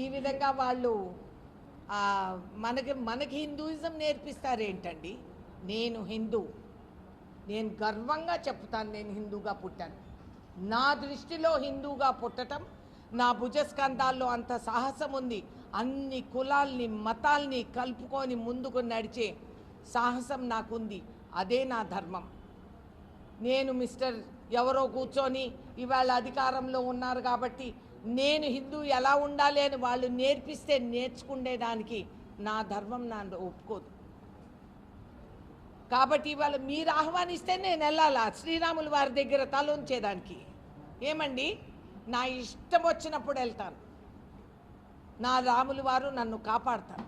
ఈ విధంగా వాళ్ళు మనకి మనకి హిందూయిజం నేర్పిస్తారేంటండి? నేను హిందూ. నేను గర్వంగా చెప్తాను నేను హిందూగా పుట్టాను. నా దృష్టిలో హిందూగా పుట్టటం నా భుజస్కంధాల్లో అంత సాహసం ఉంది. అన్ని కులాల్ని మతాల్ని కలుపుకొని ముందుకు నడిచే సాహసం నాకుంది. అదే నా ధర్మం. నేను మిస్టర్ ఎవరో కూర్చొని ఇవాళ అధికారంలో ఉన్నారు కాబట్టి నేను హిందూ ఎలా ఉండాలి అని వాళ్ళు నేర్పిస్తే నేర్చుకునేదానికి నా ధర్మం నా ఒప్పుకోదు. కాబట్టి ఇవాళ మీరు ఆహ్వానిస్తే నేను వెళ్ళాలా? శ్రీరాములు వారి దగ్గర తలొంచేదానికి ఏమండి? నా ఇష్టం వచ్చినప్పుడు వెళ్తాను. నా రాములు వారు నన్ను కాపాడతారు.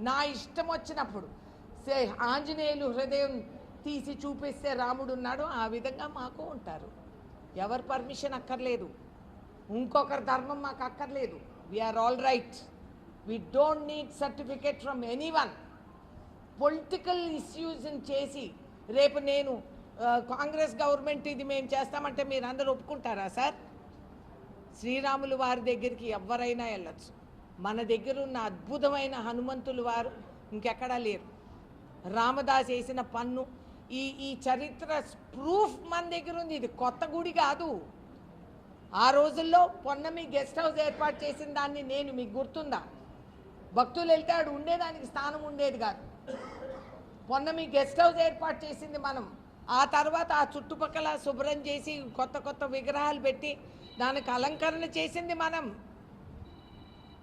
నా ఇష్టం వచ్చినప్పుడు సే ఆంజనేయులు హృదయం తీసి చూపిస్తే రాముడు ఉన్నాడు ఆ విధంగా మాకు ఉంటారు. ఎవరి పర్మిషన్ అక్కర్లేదు. ఇంకొకరి ధర్మం మాకు అక్కర్లేదు. We're all right we don't need certificate from any one political ఇష్యూస్ని చేసి రేపు నేను కాంగ్రెస్ గవర్నమెంట్ ఇది మేము చేస్తామంటే మీరు అందరూ ఒప్పుకుంటారా సార్? శ్రీరాములు వారి దగ్గరికి ఎవరైనా వెళ్ళొచ్చు. మన దగ్గర ఉన్న అద్భుతమైన హనుమంతులు వారు ఇంకెక్కడా లేరు. రామదాస్ వేసిన పన్ను ఈ ఈ చరిత్ర ప్రూఫ్ మన దగ్గర ఉంది ఇది కొత్త గుడి కాదు. ఆ రోజుల్లో పొన్నమి గెస్ట్ హౌస్ ఏర్పాటు చేసిన దాన్ని నేను మీకు గుర్తుందా? భక్తులు వెళ్తే ఆడు ఉండేదానికి స్థానం ఉండేది కాదు. పొన్నమి గెస్ట్ హౌస్ ఏర్పాటు చేసింది మనం. ఆ తర్వాత ఆ చుట్టుపక్కల శుభ్రం చేసి కొత్త కొత్త విగ్రహాలు పెట్టి దానికి అలంకరణ చేసింది మనం.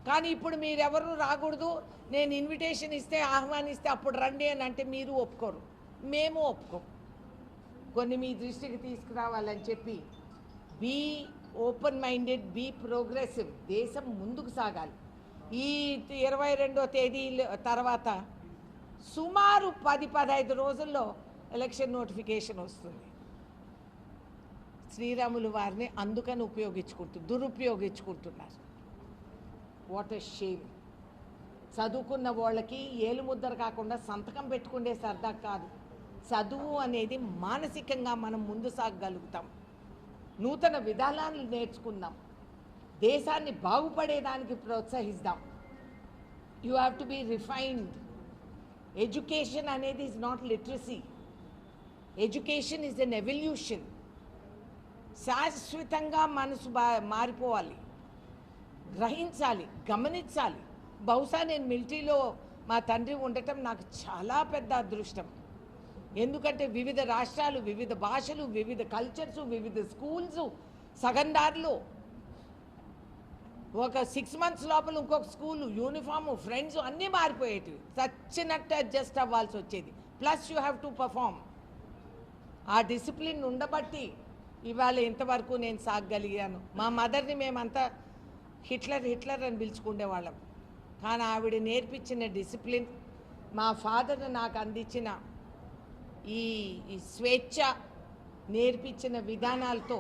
కానీ ఇప్పుడు మీరెవరు రాకూడదు. నేను ఇన్విటేషన్ ఇస్తే ఆహ్వానిస్తే అప్పుడు రండి అని అంటే మీరు ఒప్పుకోరు. మేము ఒప్పుకోం. కొన్ని మీ దృష్టికి తీసుకురావాలని చెప్పి be open minded be progressive దేశం ముందుకు సాగాలి. ఈ ఇరవై రెండో తేదీ తర్వాత సుమారు పది పదహైదు రోజుల్లో ఎలక్షన్ నోటిఫికేషన్ వస్తుంది. శ్రీరాములు వారిని అందుకని ఉపయోగించుకుంటు దురుపయోగించుకుంటున్నారు. వాట్ ఎ షేమ్ చదువుకున్న వాళ్ళకి ఏలు ముద్దర కాకుండా సంతకం పెట్టుకునే సరదా కాదు. చదువు అనేది మానసికంగా మనం ముందు సాగగలుగుతాం. నూతన విధానాలు నేర్చుకుందాం దేశాన్ని బాగుపడేదానికి ప్రోత్సహిస్తాం. You have to be refined education అనేది is not literacy education is an evolution శాశ్వతంగా మనసు బా మారిపోవాలి. గ్రహించాలి గమనించాలి. బహుశా నేను మిలిటరీలో మా తండ్రి ఉండటం నాకు చాలా పెద్ద అదృష్టం. ఎందుకంటే వివిధ రాష్ట్రాలు వివిధ భాషలు వివిధ కల్చర్స్ వివిధ స్కూల్స్ సగందారులు ఒక సిక్స్ మంత్స్ లోపల ఇంకొక స్కూల్ యూనిఫాము ఫ్రెండ్స్ అన్నీ మారిపోయేటివి. చచ్చినట్టు అడ్జస్ట్ అవ్వాల్సి వచ్చేది. Plus you have to perform ఆ డిసిప్లిన్ ఉండబట్టి ఇవాళ ఇంతవరకు నేను సాగగలిగాను మా మదర్ని మేమంతా హిట్లర్ హిట్లర్ అని పిలుచుకునేవాళ్ళం కానీ ఆవిడ నేర్పించిన డిసిప్లిన్ మా ఫాదర్ నాకు అందించిన ఈ స్వేచ్ఛ నేర్పించిన విధానాలతో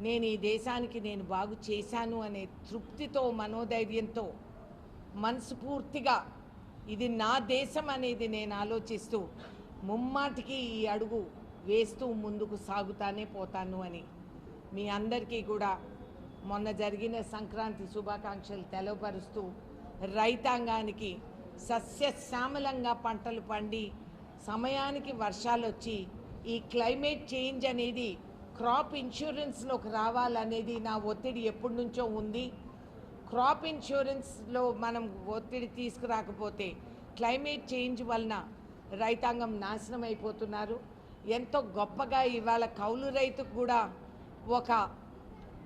నేను ఈ దేశానికి నేను బాగు చేశాను అనే తృప్తితో మనోధైర్యంతో మనస్ఫూర్తిగా ఇది నా దేశం అనేది నేను ఆలోచిస్తూ ముమ్మాటికి ఈ అడుగు వేస్తూ ముందుకు సాగుతానే పోతాను అని మీ అందరికీ కూడా మొన్న జరిగిన సంక్రాంతి శుభాకాంక్షలు తెలవపరుస్తూ రైతాంగానికి సస్యశ్యామలంగా పంటలు పండి సమయానికి వర్షాలు వచ్చి ఈ క్లైమేట్ చేంజ్ అనేది క్రాప్ ఇన్సూరెన్స్లోకి రావాలనేది నా ఒత్తిడి ఎప్పటి నుంచో ఉంది. క్రాప్ ఇన్సూరెన్స్లో మనం ఒత్తిడి తీసుకురాకపోతే క్లైమేట్ చేంజ్ వలన రైతాంగం నాశనం అయిపోతున్నారు. ఎంతో గొప్పగా ఇవాళ కౌలు రైతుకు కూడా ఒక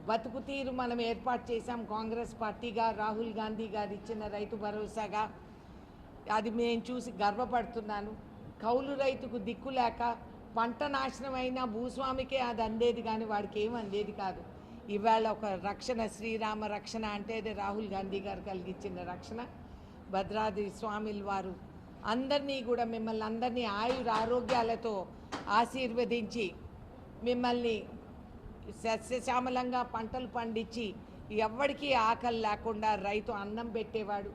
బతుకు తీరు మనం ఏర్పాటు చేశాం. కాంగ్రెస్ పార్టీగా రాహుల్ గాంధీ గారు ఇచ్చిన రైతు భరోసాగా. అది నేను చూసి గర్వపడుతున్నాను. కౌలు రైతుకు దిక్కు లేక పంట నాశనం అయినా భూస్వామికే అది అందేది కానీ వాడికి ఏం అందేది కాదు. ఇవాళ ఒక రక్షణ శ్రీరామ రక్షణ అంటే అది రాహుల్ గాంధీ గారు కలిగించిన రక్షణ. భద్రాద్రి స్వామిల వారు అందరినీ కూడా మిమ్మల్ని అందరినీ ఆయుర ఆరోగ్యాలతో ఆశీర్వదించి మిమ్మల్ని సస్యశ్యామలంగా పంటలు పండించి ఎవ్వడికి ఆకలి లేకుండా రైతు అన్నం పెట్టేవాడు.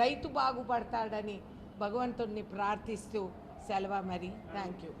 రైతు బాగుపడతాడని భగవంతుణ్ణి ప్రార్థిస్తూ సెలవు మరి థ్యాంక్ యూ